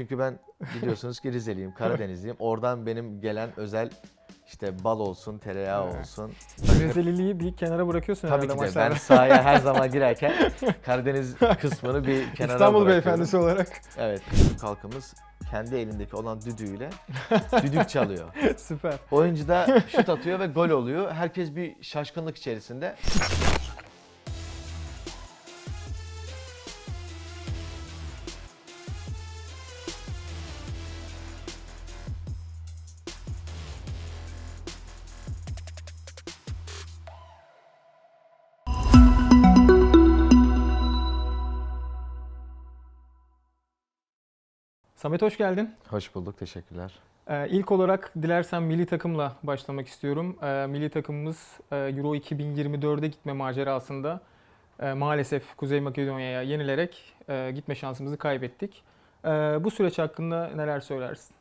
çünkü ben biliyorsunuz ki Rizeliyim, Karadenizliyim. Oradan benim gelen özel işte bal olsun, tereyağı Evet. olsun. Rizeliliği bir kenara bırakıyorsun Tabii herhalde ki de maçlarda. ben sahaya her zaman girerken Karadeniz kısmını bir kenara İstanbul beyefendisi olarak Evet. Türk halkımız kendi elindeki olan düdüğüyle düdük çalıyor. süper. Oyuncu da şut atıyor ve gol oluyor. Herkes bir şaşkınlık içerisinde. Samet hoş geldin. Hoş bulduk, teşekkürler. Ee, ilk olarak dilersen milli takımla başlamak istiyorum. Ee, milli takımımız e, Euro 2024'e gitme macerasında e, maalesef Kuzey Makedonya'ya yenilerek e, gitme şansımızı kaybettik. Ee, bu süreç hakkında neler söylersin?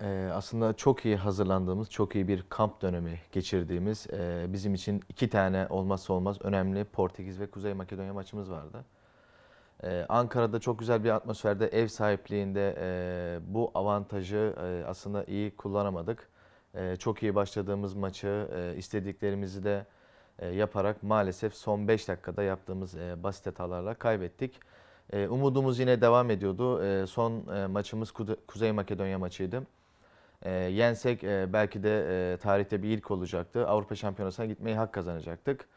Ee, aslında çok iyi hazırlandığımız, çok iyi bir kamp dönemi geçirdiğimiz, e, bizim için iki tane olmazsa olmaz önemli Portekiz ve Kuzey Makedonya maçımız vardı. Ee, Ankara'da çok güzel bir atmosferde, ev sahipliğinde e, bu avantajı e, aslında iyi kullanamadık. E, çok iyi başladığımız maçı, e, istediklerimizi de e, yaparak maalesef son 5 dakikada yaptığımız e, basit hatalarla kaybettik. E, umudumuz yine devam ediyordu. E, son e, maçımız Kude- Kuzey Makedonya maçıydı. E, yensek e, belki de e, tarihte bir ilk olacaktı. Avrupa Şampiyonası'na gitmeyi hak kazanacaktık.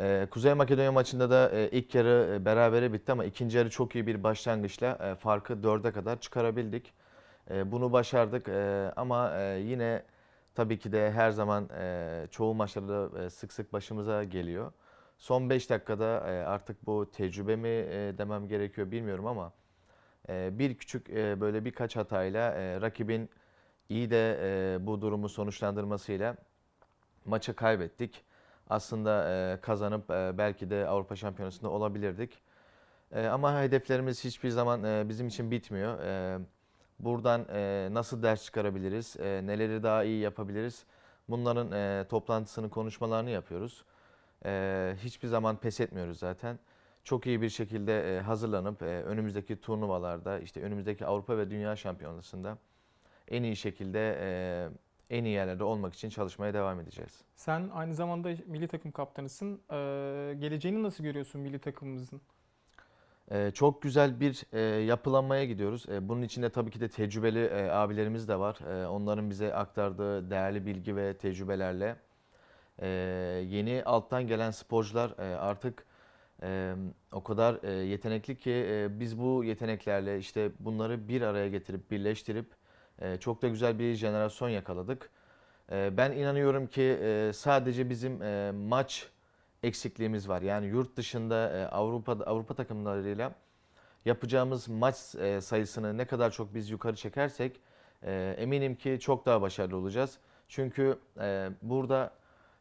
E, Kuzey Makedonya maçında da e, ilk yarı e, berabere bitti ama ikinci yarı çok iyi bir başlangıçla e, farkı dörde kadar çıkarabildik. E, bunu başardık e, ama e, yine tabii ki de her zaman e, çoğu maçlarda e, sık sık başımıza geliyor. Son 5 dakikada e, artık bu tecrübe mi e, demem gerekiyor bilmiyorum ama e, bir küçük e, böyle birkaç hatayla e, rakibin iyi de e, bu durumu sonuçlandırmasıyla maçı kaybettik. Aslında e, kazanıp e, belki de Avrupa Şampiyonası'nda olabilirdik. E, ama hedeflerimiz hiçbir zaman bizim için bitmiyor. Buradan nasıl ders çıkarabiliriz, neleri daha iyi yapabiliriz bunların toplantısını, konuşmalarını yapıyoruz. Hiçbir zaman pes etmiyoruz zaten. Çok iyi bir şekilde hazırlanıp önümüzdeki turnuvalarda, işte önümüzdeki Avrupa ve Dünya Şampiyonası'nda en iyi şekilde en iyi yerlerde olmak için çalışmaya devam edeceğiz. Sen aynı zamanda milli takım kaptanısın. Ee, geleceğini nasıl görüyorsun milli takımımızın? Ee, çok güzel bir e, yapılanmaya gidiyoruz. E, bunun içinde tabii ki de tecrübeli e, abilerimiz de var. E, onların bize aktardığı değerli bilgi ve tecrübelerle e, yeni alttan gelen sporcular e, artık e, o kadar e, yetenekli ki e, biz bu yeteneklerle işte bunları bir araya getirip birleştirip çok da güzel bir jenerasyon yakaladık. E, ben inanıyorum ki e, sadece bizim e, maç eksikliğimiz var. Yani yurt dışında e, Avrupa Avrupa takımlarıyla yapacağımız maç sayısını ne kadar çok biz yukarı çekersek eminim ki çok daha başarılı olacağız. Çünkü burada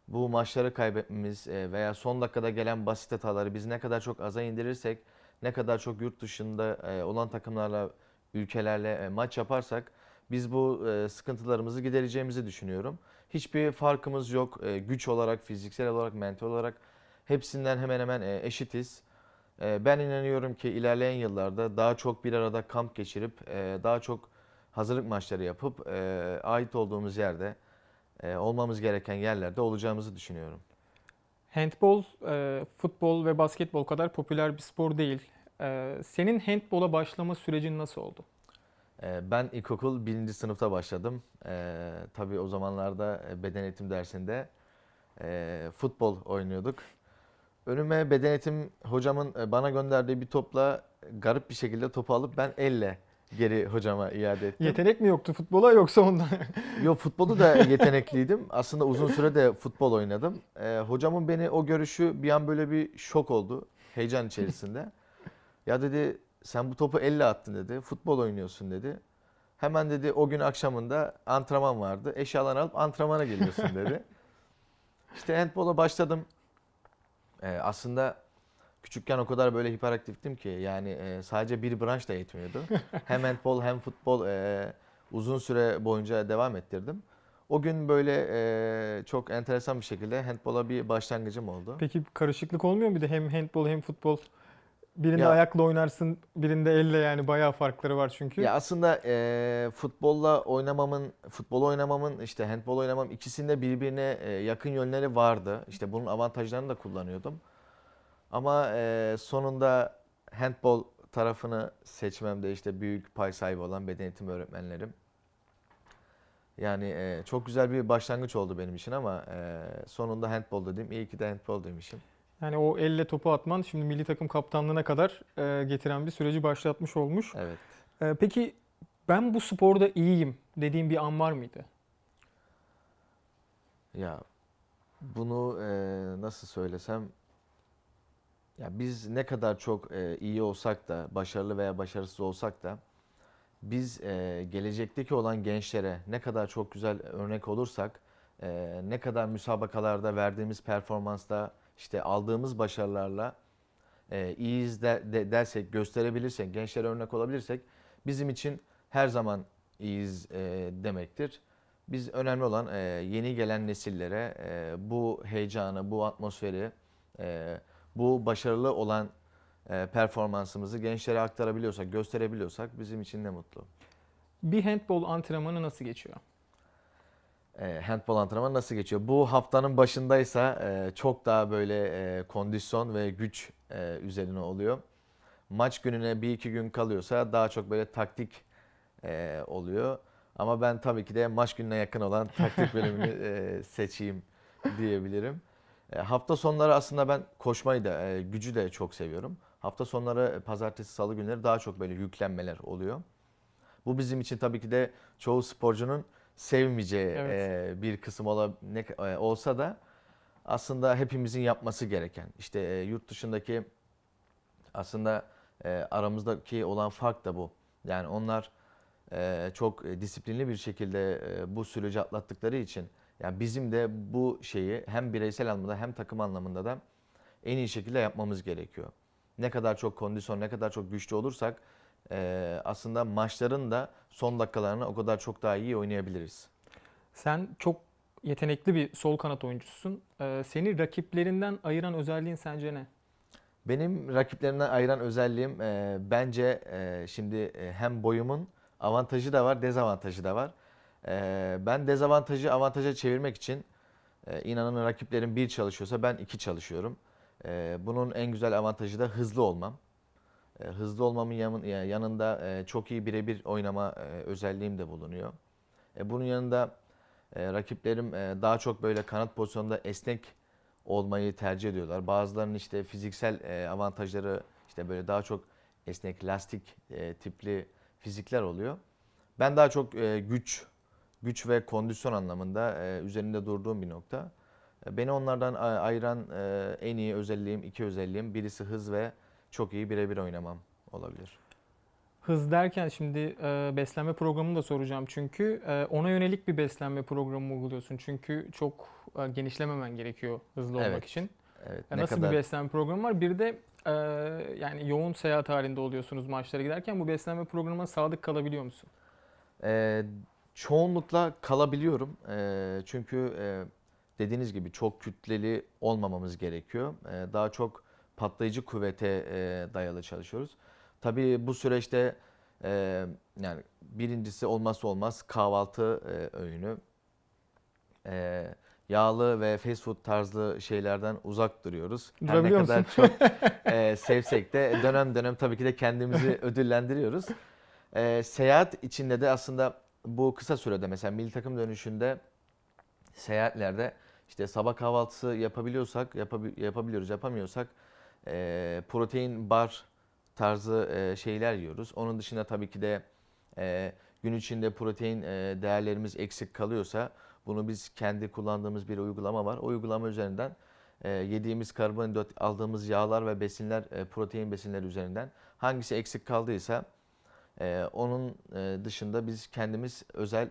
bu maçları kaybetmemiz veya son dakikada gelen basit hataları biz ne kadar çok aza indirirsek, ne kadar çok yurt dışında olan takımlarla, ülkelerle maç yaparsak biz bu e, sıkıntılarımızı gidereceğimizi düşünüyorum. Hiçbir farkımız yok. E, güç olarak, fiziksel olarak, mental olarak hepsinden hemen hemen e, eşitiz. E, ben inanıyorum ki ilerleyen yıllarda daha çok bir arada kamp geçirip, e, daha çok hazırlık maçları yapıp e, ait olduğumuz yerde, e, olmamız gereken yerlerde olacağımızı düşünüyorum. Handbol, e, futbol ve basketbol kadar popüler bir spor değil. E, senin handbola başlama sürecin nasıl oldu? E, ben ilkokul birinci sınıfta başladım. E, tabii o zamanlarda e, beden eğitim dersinde e, futbol oynuyorduk. Önüme beden eğitim hocamın e, bana gönderdiği bir topla garip bir şekilde topu alıp ben elle geri hocama iade ettim. Yetenek mi yoktu futbola yoksa ondan? Yo futbolu da yetenekliydim. Aslında uzun süre de futbol oynadım. Ee, hocamın beni o görüşü bir an böyle bir şok oldu. Heyecan içerisinde. ya dedi sen bu topu elle attın dedi. Futbol oynuyorsun dedi. Hemen dedi o gün akşamında antrenman vardı. Eşyalarını alıp antrenmana geliyorsun dedi. İşte handbola başladım. Ee, aslında küçükken o kadar böyle hiperaktiftim ki yani e, sadece bir branş da yetmiyordu. hem handbol hem futbol e, uzun süre boyunca devam ettirdim. O gün böyle e, çok enteresan bir şekilde handbola bir başlangıcım oldu. Peki karışıklık olmuyor mu bir de hem handbol hem futbol? Birinde Ya- ayakla oynarsın, birinde elle yani bayağı farkları var çünkü. Ya aslında eee futbolla oynamamın, futbol oynamamın, işte handbol oynamam ikisinde birbirine e, yakın yönleri vardı. İşte bunun avantajlarını da kullanıyordum. Ama eee, sonunda handbol tarafını seçmemde işte büyük pay sahibi olan beden eğitimi öğretmenlerim. Yani eee, çok güzel bir başlangıç oldu benim için ama eee, sonunda handbol dedim. İyi ki de handbol demişim. Yani o elle topu atman şimdi milli takım kaptanlığına kadar e, getiren bir süreci başlatmış olmuş. Evet. E, peki ben bu sporda iyiyim dediğin bir an var mıydı? Ya bunu eee, nasıl söylesem ya biz ne kadar çok eee, iyi olsak da başarılı veya başarısız olsak da biz eee, gelecekteki olan gençlere ne kadar çok güzel örnek olursak eee, ne kadar müsabakalarda verdiğimiz performansla işte aldığımız başarılarla eee, iyiyiz de, de- dersek gösterebilirsek gençlere örnek olabilirsek bizim için her zaman iyiyiz eee, demektir. Biz önemli olan eee, yeni gelen nesillere eee, bu heyecanı, bu atmosferi, eee, bu başarılı olan eee, performansımızı gençlere aktarabiliyorsak, gösterebiliyorsak bizim için ne mutlu. Bir handbol antrenmanı nasıl geçiyor? E, handbol antrenmanı nasıl geçiyor? Bu haftanın başındaysa e, çok daha böyle e, kondisyon ve güç e, üzerine oluyor. Maç gününe bir iki gün kalıyorsa daha çok böyle taktik oluyor. Ama ben tabii ki de maç gününe yakın olan taktik bölümünü seçeyim diyebilirim. Hafta sonları aslında ben koşmayı da gücü de çok seviyorum. Hafta sonları pazartesi salı günleri daha çok böyle yüklenmeler oluyor. Bu bizim için tabii ki de çoğu sporcunun sevmeyeceği Evet. e, bir kısım ola, ne, e, olsa da aslında hepimizin yapması gereken. İşte e, yurt dışındaki aslında e, aramızdaki olan fark da bu. Yani onlar e, çok disiplinli bir şekilde e, bu süreci atlattıkları için yani bizim de bu şeyi hem bireysel anlamda hem takım anlamında da en iyi şekilde yapmamız gerekiyor. Ne kadar çok kondisyon, ne kadar çok güçlü olursak e, aslında maçların da son dakikalarını o kadar çok daha iyi oynayabiliriz. Sen çok yetenekli bir sol kanat oyuncususun. E, seni rakiplerinden ayıran özelliğin sence ne? Benim rakiplerimden ayıran özelliğim e, bence e, şimdi e, hem boyumun avantajı da var, dezavantajı da var. E, ben dezavantajı avantaja çevirmek için e, inanın rakiplerim bir çalışıyorsa ben iki çalışıyorum. E, bunun en güzel avantajı da hızlı olmam. E, hızlı olmamın yanın- ya- yanında e, çok iyi birebir oynama e, özelliğim de bulunuyor. Bunun yanında rakiplerim daha çok böyle kanat pozisyonunda esnek olmayı tercih ediyorlar. Bazılarının işte fiziksel avantajları işte böyle daha çok esnek lastik tipli fizikler oluyor. Ben daha çok güç güç ve kondisyon anlamında üzerinde durduğum bir nokta. Beni onlardan ayıran en iyi özelliğim, iki özelliğim birisi hız ve çok iyi birebir oynamam olabilir. Hız derken şimdi e, beslenme programını da soracağım çünkü e, ona yönelik bir beslenme programı uyguluyorsun. Çünkü çok e, genişlememen gerekiyor hızlı olmak Evet. için. Evet, E, ne nasıl kadar bir beslenme programı var? Bir de e, yani yoğun seyahat halinde oluyorsunuz maçlara giderken bu beslenme programına sadık kalabiliyor musun? Ee, çoğunlukla kalabiliyorum. Ee, çünkü e, dediğiniz gibi çok kütleli olmamamız gerekiyor. Ee, daha çok patlayıcı kuvvete e, dayalı çalışıyoruz. Tabii bu süreçte e, yani birincisi olmazsa olmaz kahvaltı e, öğünü. E, yağlı ve fast food tarzı şeylerden uzak duruyoruz. Her ne kadar musun? çok e, sevsek de dönem dönem tabii ki de kendimizi ödüllendiriyoruz. E, seyahat içinde de aslında bu kısa sürede mesela milli takım dönüşünde seyahatlerde işte sabah kahvaltısı yapabiliyorsak yapabi- yapabiliyoruz yapamıyorsak e, protein bar tarzı e, şeyler yiyoruz. Onun dışında tabii ki de e, gün içinde protein e, değerlerimiz eksik kalıyorsa bunu biz kendi kullandığımız bir uygulama var. O uygulama üzerinden e, yediğimiz karbonhidrat, aldığımız yağlar ve besinler, e, protein besinleri üzerinden hangisi eksik kaldıysa e, onun e, dışında biz kendimiz özel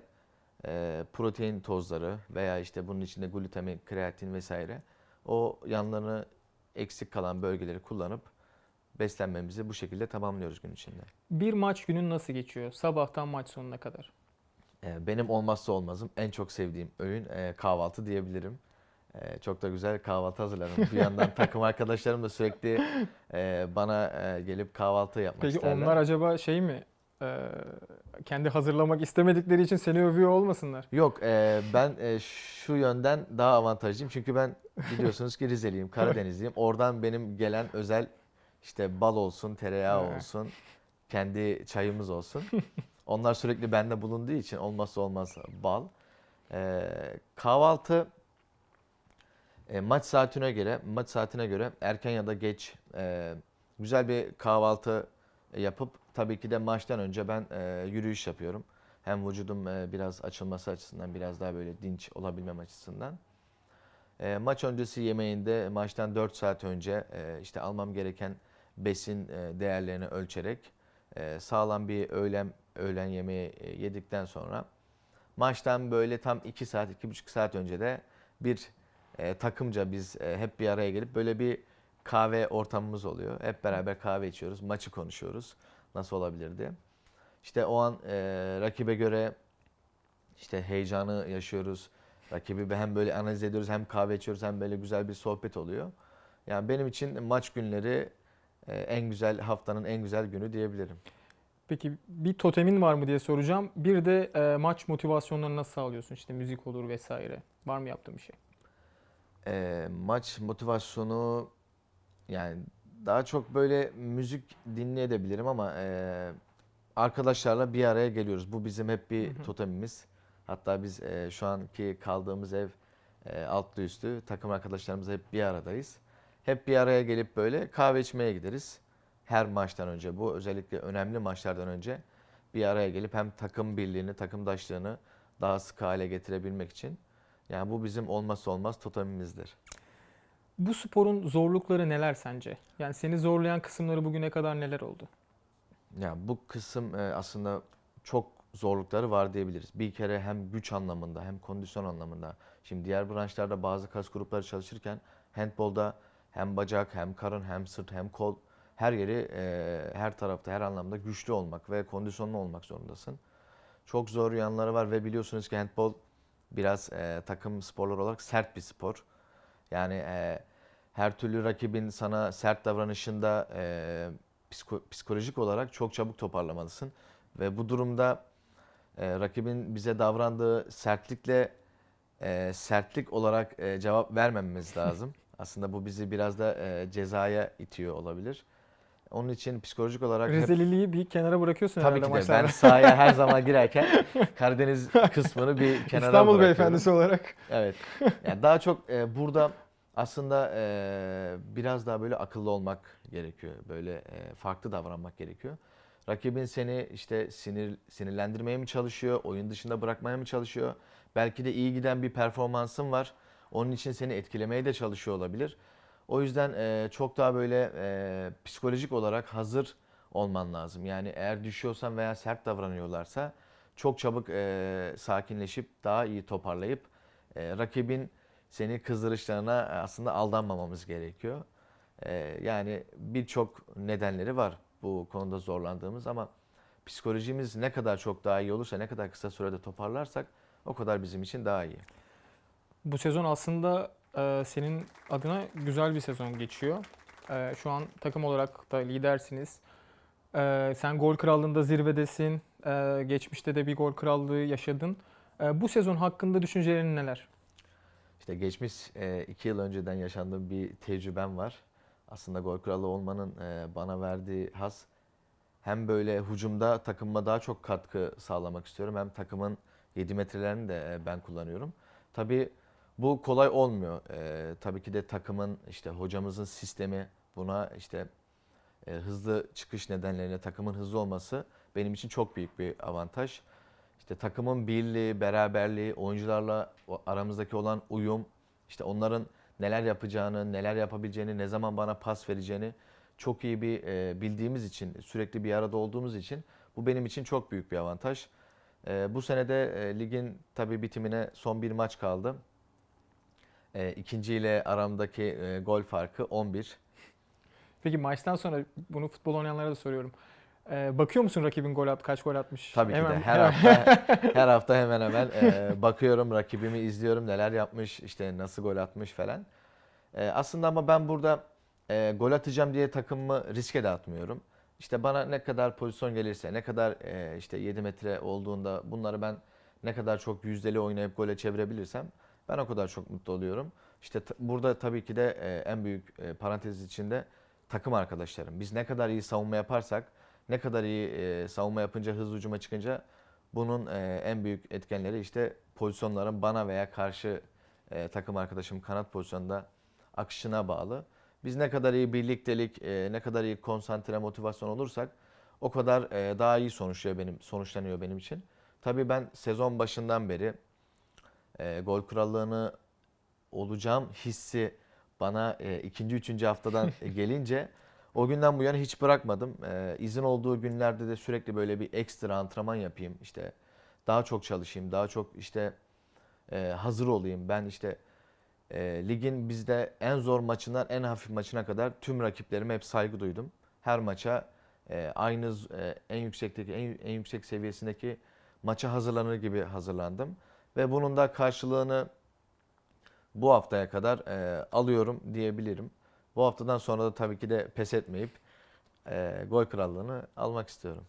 e, protein tozları veya işte bunun içinde glutamin, kreatin vesaire o yanlarını eksik kalan bölgeleri kullanıp beslenmemizi bu şekilde tamamlıyoruz gün içinde. Bir maç günün nasıl geçiyor? Sabahtan maç sonuna kadar. E, benim olmazsa olmazım en çok sevdiğim öğün e, kahvaltı diyebilirim. E, çok da güzel kahvaltı hazırlarım. Bir yandan takım arkadaşlarım da sürekli e, bana gelip kahvaltı yapmak Peki isterler. onlar acaba şey mi? E, kendi hazırlamak istemedikleri için seni övüyor olmasınlar? Yok e, ben e, şu yönden daha avantajlıyım. Çünkü ben biliyorsunuz ki Rizeliyim, Karadenizliyim. Oradan benim gelen özel işte bal olsun, tereyağı olsun, kendi çayımız olsun. Onlar sürekli bende bulunduğu için olmazsa olmaz bal. E, kahvaltı e, maç saatine göre, maç saatine göre erken ya da geç e, güzel bir kahvaltı yapıp tabii ki de maçtan önce ben e, yürüyüş yapıyorum. Hem vücudum e, biraz açılması açısından biraz daha böyle dinç olabilmem açısından. E, maç öncesi yemeğinde maçtan 4 saat önce e, işte almam gereken besin e, değerlerini ölçerek e, sağlam bir öğlen öğlen yemeği e, yedikten sonra maçtan böyle tam 2 saat 2,5 saat önce de bir e, takımca biz e, hep bir araya gelip böyle bir kahve ortamımız oluyor. Hep beraber kahve içiyoruz, maçı konuşuyoruz. Nasıl olabilirdi? İşte o an e, rakibe göre işte heyecanı yaşıyoruz. Rakibi hem böyle analiz ediyoruz, hem kahve içiyoruz, hem böyle güzel bir sohbet oluyor. Yani benim için maç günleri e, en güzel haftanın en güzel günü diyebilirim. Peki bir totemin var mı diye soracağım. Bir de e, maç motivasyonlarını nasıl sağlıyorsun? İşte müzik olur vesaire. Var mı yaptığın bir şey? E, maç motivasyonu yani daha çok böyle müzik dinleyebilirim ama e, arkadaşlarla bir araya geliyoruz. Bu bizim hep bir Hı hı. totemimiz. Hatta biz e, şu anki kaldığımız ev e, altlı üstü takım arkadaşlarımız hep bir aradayız. Hep bir araya gelip böyle kahve içmeye gideriz. Her maçtan önce bu özellikle önemli maçlardan önce bir araya gelip hem takım birliğini, takımdaşlığını daha sık hale getirebilmek için. Yani bu bizim olmazsa olmaz totemimizdir. Bu sporun zorlukları neler sence? Yani seni zorlayan kısımları bugüne kadar neler oldu? Ya bu kısım e, aslında çok zorlukları var diyebiliriz. Bir kere hem güç anlamında hem kondisyon anlamında. Şimdi diğer branşlarda bazı kas grupları çalışırken handbolda hem bacak hem karın hem sırt hem kol her yeri e, her tarafta her anlamda güçlü olmak ve kondisyonlu olmak zorundasın. Çok zor yanları var ve biliyorsunuz ki handbol biraz e, takım sporları olarak sert bir spor. Yani e, her türlü rakibin sana sert davranışında e, psiko- psikolojik olarak çok çabuk toparlamalısın. Ve bu durumda e, rakibin bize davrandığı sertlikle e, sertlik olarak e, cevap vermememiz lazım. Aslında bu bizi biraz da e, cezaya itiyor olabilir. Onun için psikolojik olarak hep Rezililiği bir kenara bırakıyorsun Tabii ki de ben maçlarda. sahaya her zaman girerken Karadeniz kısmını bir kenara İstanbul bırakıyorum. beyefendisi olarak. Evet. Yani daha çok e, burada aslında e, biraz daha böyle akıllı olmak gerekiyor. Böyle e, farklı davranmak gerekiyor. Rakibin seni işte sinir sinirlendirmeye mi çalışıyor, oyun dışında bırakmaya mı çalışıyor? Belki de iyi giden bir performansın var. Onun için seni etkilemeye de çalışıyor olabilir. O yüzden e, çok daha böyle e, psikolojik olarak hazır olman lazım. Yani eğer düşüyorsan veya sert davranıyorlarsa çok çabuk e, sakinleşip daha iyi toparlayıp e, rakibin seni kızdırışlarına aslında aldanmamamız gerekiyor. E, yani birçok nedenleri var bu konuda zorlandığımız ama psikolojimiz ne kadar çok daha iyi olursa, ne kadar kısa sürede toparlarsak o kadar bizim için daha iyi. Bu sezon aslında e, senin adına güzel bir sezon geçiyor. E, şu an takım olarak da lidersiniz. E, sen gol krallığında zirvedesin. Geçmişte de bir gol krallığı yaşadın. Bu sezon hakkında düşüncelerin neler? İşte geçmiş e, iki yıl önceden yaşandığım bir tecrübem var. Aslında gol kralı olmanın e, bana verdiği has hem böyle hücumda takımıma daha çok katkı sağlamak istiyorum hem takımın 7 metrelerini de e, ben kullanıyorum. Tabii bu kolay olmuyor. E, tabii ki de takımın işte hocamızın sistemi buna işte e, hızlı çıkış nedenlerine takımın hızlı olması benim için çok büyük bir avantaj. İşte takımın birliği, beraberliği, oyuncularla aramızdaki olan uyum, işte onların neler yapacağını, neler yapabileceğini, ne zaman bana pas vereceğini çok iyi bir e, bildiğimiz için, sürekli bir arada olduğumuz için bu benim için çok büyük bir avantaj. E, bu senede e, ligin tabii bitimine son bir maç kaldı. E, ikinci ile aramdaki e, gol farkı 11. Peki maçtan sonra bunu futbol oynayanlara da soruyorum. Ee, bakıyor musun rakibin gol at kaç gol atmış? Tabii ki de Hemen- her hafta her hafta hemen hemen e, bakıyorum rakibimi izliyorum neler yapmış işte nasıl gol atmış falan. E, aslında ama ben burada e, gol atacağım diye takımımı riske de atmıyorum. İşte bana ne kadar pozisyon gelirse ne kadar e, işte 7 metre olduğunda bunları ben ne kadar çok yüzdeli oynayıp gole çevirebilirsem ben o kadar çok mutlu oluyorum. İşte burada tabii ki de e, en büyük e, parantez içinde takım arkadaşlarım. Biz ne kadar iyi savunma yaparsak ne kadar iyi e, savunma yapınca hızlı hücuma çıkınca bunun e, en büyük etkenleri işte pozisyonların bana veya karşı e, takım arkadaşım kanat pozisyonunda akışına bağlı. Biz ne kadar iyi birliktelik, e, ne kadar iyi konsantre motivasyon olursak o kadar e, daha iyi sonuçlanıyor benim sonuçlanıyor benim için. Tabii ben sezon başından beri e, gol krallığını olacağım hissi bana e, ikinci, üçüncü haftadan gelince o günden bu yana hiç bırakmadım. E, izin olduğu günlerde de sürekli böyle bir ekstra antrenman yapayım. İşte daha çok çalışayım, daha çok işte e, hazır olayım. Ben işte e, ligin bizde en zor maçından en hafif maçına kadar tüm rakiplerime hep saygı duydum. Her maça e, aynı e, en yüksekteki en, en yüksek seviyesindeki maça hazırlanır gibi hazırlandım ve bunun da karşılığını bu haftaya kadar e, alıyorum diyebilirim. Bu haftadan sonra da tabii ki de pes etmeyip e, gol krallığını almak istiyorum.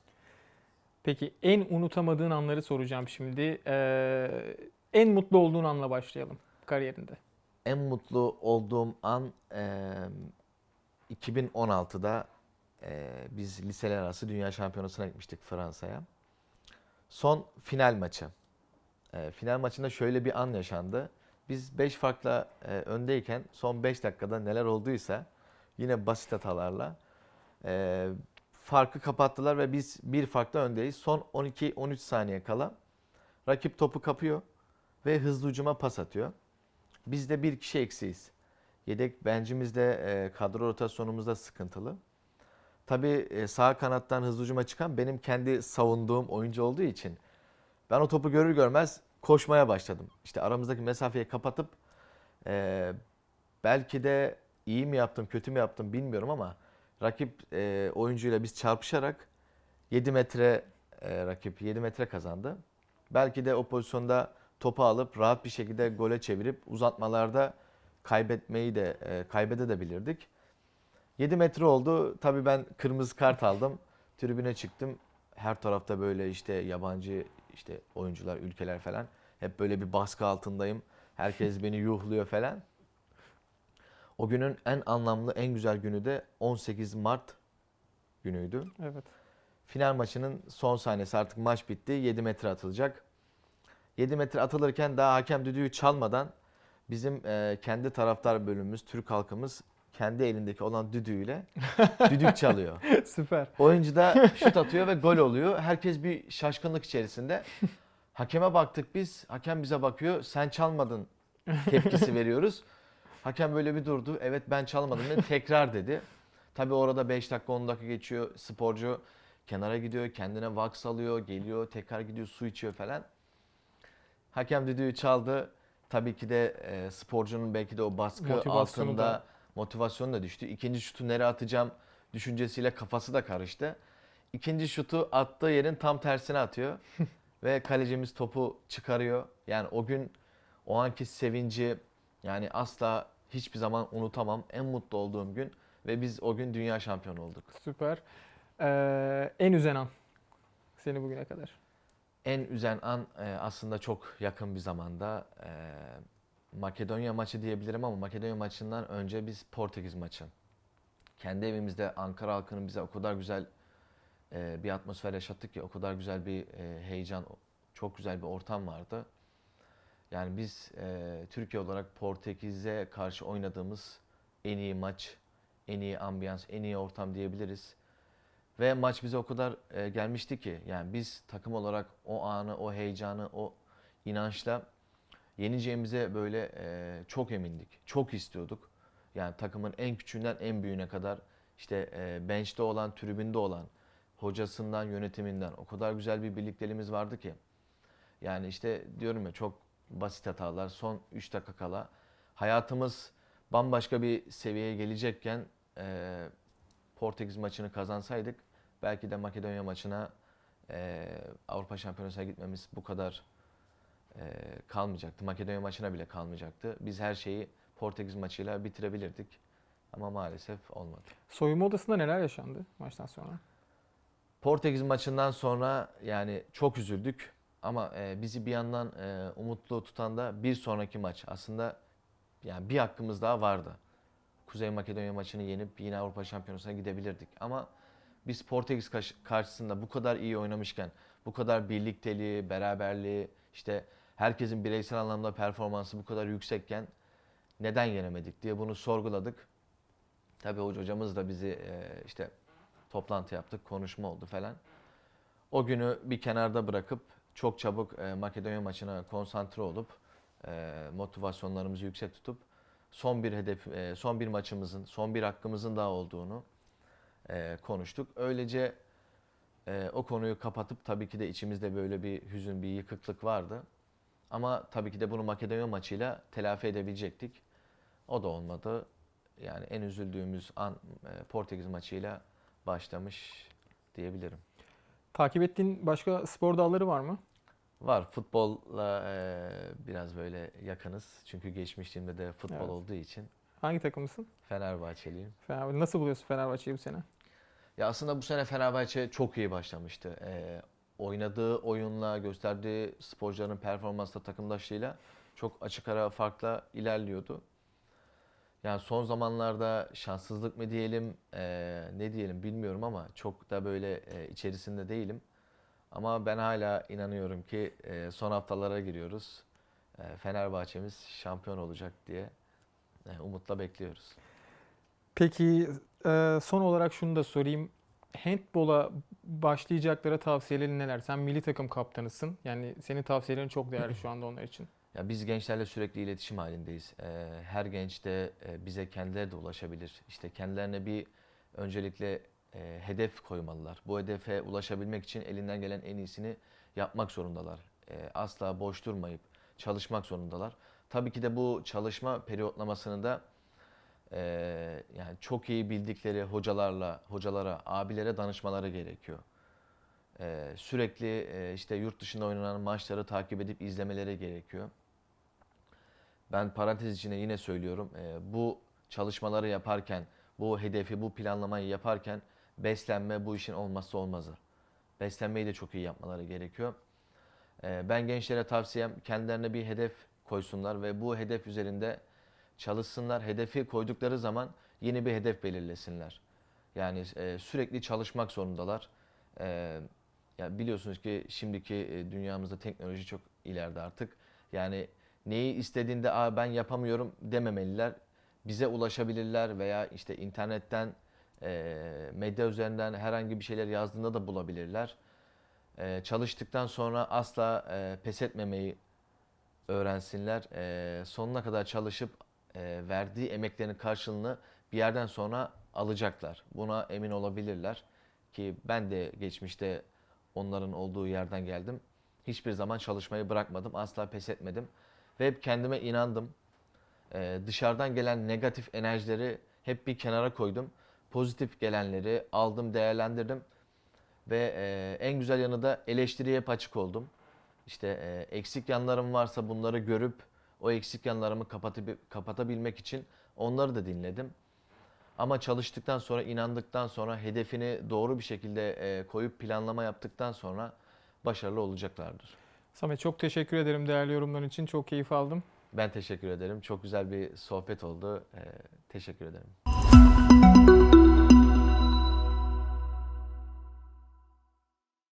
Peki en unutamadığın anları soracağım şimdi. Ee, en mutlu olduğun anla başlayalım kariyerinde. En mutlu olduğum an e, 2016'da e, biz liseler arası dünya şampiyonasına gitmiştik Fransa'ya. Son final maçı. E, final maçında şöyle bir an yaşandı. Biz 5 farkla e, öndeyken son 5 dakikada neler olduysa yine basit hatalarla e, farkı kapattılar ve biz bir farkla öndeyiz. Son 12-13 saniye kala rakip topu kapıyor ve hızlı hücuma pas atıyor. Biz de bir kişi eksiyiz. Yedek bencimizde e, kadro rotasyonumuzda sıkıntılı. Tabii e, sağ kanattan hızlı hücuma çıkan benim kendi savunduğum oyuncu olduğu için ben o topu görür görmez koşmaya başladım. İşte aramızdaki mesafeyi kapatıp e, belki de iyi mi yaptım kötü mü yaptım bilmiyorum ama rakip e, oyuncuyla biz çarpışarak 7 metre e, rakip 7 metre kazandı. Belki de o pozisyonda topu alıp rahat bir şekilde gole çevirip uzatmalarda kaybetmeyi de e, kaybedebilirdik. 7 metre oldu. Tabii ben kırmızı kart aldım. Tribüne çıktım. Her tarafta böyle işte yabancı işte oyuncular, ülkeler falan. Hep böyle bir baskı altındayım. Herkes beni yuhluyor falan. O günün en anlamlı, en güzel günü de 18 Mart günüydü. Evet. Final maçının son sahnesi artık maç bitti. 7 metre atılacak. 7 metre atılırken daha hakem düdüğü çalmadan bizim kendi taraftar bölümümüz, Türk halkımız kendi elindeki olan düdüğüyle düdük çalıyor. Süper. Oyuncu da şut atıyor ve gol oluyor. Herkes bir şaşkınlık içerisinde. Hakeme baktık biz. Hakem bize bakıyor. Sen çalmadın tepkisi veriyoruz. Hakem böyle bir durdu. Evet ben çalmadım dedi. Tekrar dedi. Tabii orada 5 dakika 10 dakika geçiyor. Sporcu kenara gidiyor. Kendine vaks alıyor. Geliyor. Tekrar gidiyor. Su içiyor falan. Hakem düdüğü çaldı. Tabii ki de e, sporcunun belki de o baskı altında da. Motivasyonu da düştü. İkinci şutu nereye atacağım düşüncesiyle kafası da karıştı. İkinci şutu attığı yerin tam tersine atıyor. Ve kalecimiz topu çıkarıyor. Yani o gün o anki sevinci yani asla hiçbir zaman unutamam. En mutlu olduğum gün ve biz o gün dünya şampiyonu olduk. Süper. Ee, en üzen an seni bugüne kadar. En üzen an e, aslında çok yakın bir zamanda e, Makedonya maçı diyebilirim ama Makedonya maçından önce biz Portekiz maçı. Kendi evimizde Ankara halkının bize o kadar güzel e, bir atmosfer yaşattık ki o kadar güzel bir e, heyecan, çok güzel bir ortam vardı. Yani biz e, Türkiye olarak Portekiz'e karşı oynadığımız en iyi maç, en iyi ambiyans, en iyi ortam diyebiliriz. Ve maç bize o kadar e, gelmişti ki yani biz takım olarak o anı, o heyecanı, o inançla yeneceğimize böyle e, çok emindik. Çok istiyorduk. Yani takımın en küçüğünden en büyüğüne kadar işte e, bench'te olan, tribünde olan, hocasından, yönetiminden o kadar güzel bir birlikteliğimiz vardı ki. Yani işte diyorum ya çok basit hatalar son 3 dakika kala hayatımız bambaşka bir seviyeye gelecekken e, Portekiz maçını kazansaydık belki de Makedonya maçına e, Avrupa Şampiyonası'na gitmemiz bu kadar e, kalmayacaktı. Makedonya maçına bile kalmayacaktı. Biz her şeyi Portekiz maçıyla bitirebilirdik. Ama maalesef olmadı. Soyunma odasında neler yaşandı maçtan sonra? Portekiz maçından sonra yani çok üzüldük. Ama e, bizi bir yandan e, umutlu tutan da bir sonraki maç. Aslında yani bir hakkımız daha vardı. Kuzey Makedonya maçını yenip yine Avrupa Şampiyonası'na gidebilirdik. Ama biz Portekiz karşısında bu kadar iyi oynamışken, bu kadar birlikteliği, beraberliği, işte herkesin bireysel anlamda performansı bu kadar yüksekken neden yenemedik diye bunu sorguladık. Tabii hoca- hocamız da bizi e, işte toplantı yaptık, konuşma oldu falan. O günü bir kenarda bırakıp çok çabuk e, Makedonya maçına konsantre olup e, motivasyonlarımızı yüksek tutup son bir hedef, son bir maçımızın, son bir hakkımızın daha olduğunu konuştuk. Öylece o konuyu kapatıp tabii ki de içimizde böyle bir hüzün, bir yıkıklık vardı. Ama tabii ki de bunu Makedonya maçıyla telafi edebilecektik. O da olmadı. Yani en üzüldüğümüz an e, Portekiz maçıyla başlamış diyebilirim. Takip ettiğin başka spor dalları var mı? Var futbolla e, biraz böyle yakınız. Çünkü geçmişliğimde de futbol Evet. olduğu için Hangi takımısın? Fenerbahçeliyim. Fenerbahçe. Nasıl buluyorsun Fenerbahçe'yi bu sene? Ya aslında bu sene Fenerbahçe çok iyi başlamıştı. E, oynadığı oyunla, gösterdiği sporcuların performansla, takımdaşlığıyla çok açık ara farkla ilerliyordu. Yani son zamanlarda şanssızlık mı diyelim, e, ne diyelim bilmiyorum ama çok da böyle e, içerisinde değilim. Ama ben hala inanıyorum ki e, son haftalara giriyoruz. E, Fenerbahçe'miz şampiyon olacak diye e, umutla bekliyoruz. Peki e, son olarak şunu da sorayım. Handbola başlayacaklara tavsiyelerin neler? Sen milli takım kaptanısın. Yani senin tavsiyelerin çok değerli şu anda onlar için. Ya biz gençlerle sürekli iletişim halindeyiz. Ee, her genç de e, bize kendileri de ulaşabilir. İşte kendilerine bir öncelikle e, hedef koymalılar. Bu hedefe ulaşabilmek için elinden gelen en iyisini yapmak zorundalar. E, asla boş durmayıp çalışmak zorundalar. Tabii ki de bu çalışma periyotlamasını da e, yani çok iyi bildikleri hocalarla, hocalara, abilere danışmaları gerekiyor. E, sürekli e, işte yurt dışında oynanan maçları takip edip izlemeleri gerekiyor. Ben parantez içinde yine söylüyorum. e, bu çalışmaları yaparken, bu hedefi, bu planlamayı yaparken beslenme bu işin olmazsa olmazı. Beslenmeyi de çok iyi yapmaları gerekiyor. E, ben gençlere tavsiyem kendilerine bir hedef koysunlar ve bu hedef üzerinde çalışsınlar. Hedefi koydukları zaman yeni bir hedef belirlesinler. Yani e, sürekli çalışmak zorundalar. E, ya biliyorsunuz ki şimdiki e, dünyamızda teknoloji çok ileride artık. Yani neyi istediğinde Aa, ben yapamıyorum dememeliler. Bize ulaşabilirler veya işte internetten, e, medya üzerinden herhangi bir şeyler yazdığında da bulabilirler. E, çalıştıktan sonra asla e, pes etmemeyi öğrensinler. E, sonuna kadar çalışıp e, verdiği emeklerin karşılığını bir yerden sonra alacaklar. Buna emin olabilirler ki ben de geçmişte onların olduğu yerden geldim. Hiçbir zaman çalışmayı bırakmadım. Asla pes etmedim. Ve hep kendime inandım. Ee, dışarıdan gelen negatif enerjileri hep bir kenara koydum. Pozitif gelenleri aldım, değerlendirdim. Ve e, en güzel yanı da eleştiriye hep açık oldum. İşte e, eksik yanlarım varsa bunları görüp o eksik yanlarımı kapatab- kapatabilmek için onları da dinledim. Ama çalıştıktan sonra, inandıktan sonra, hedefini doğru bir şekilde e, koyup planlama yaptıktan sonra başarılı olacaklardır. Samet çok teşekkür ederim değerli yorumların için. Çok keyif aldım. Ben teşekkür ederim. Çok güzel bir sohbet oldu. E, teşekkür ederim.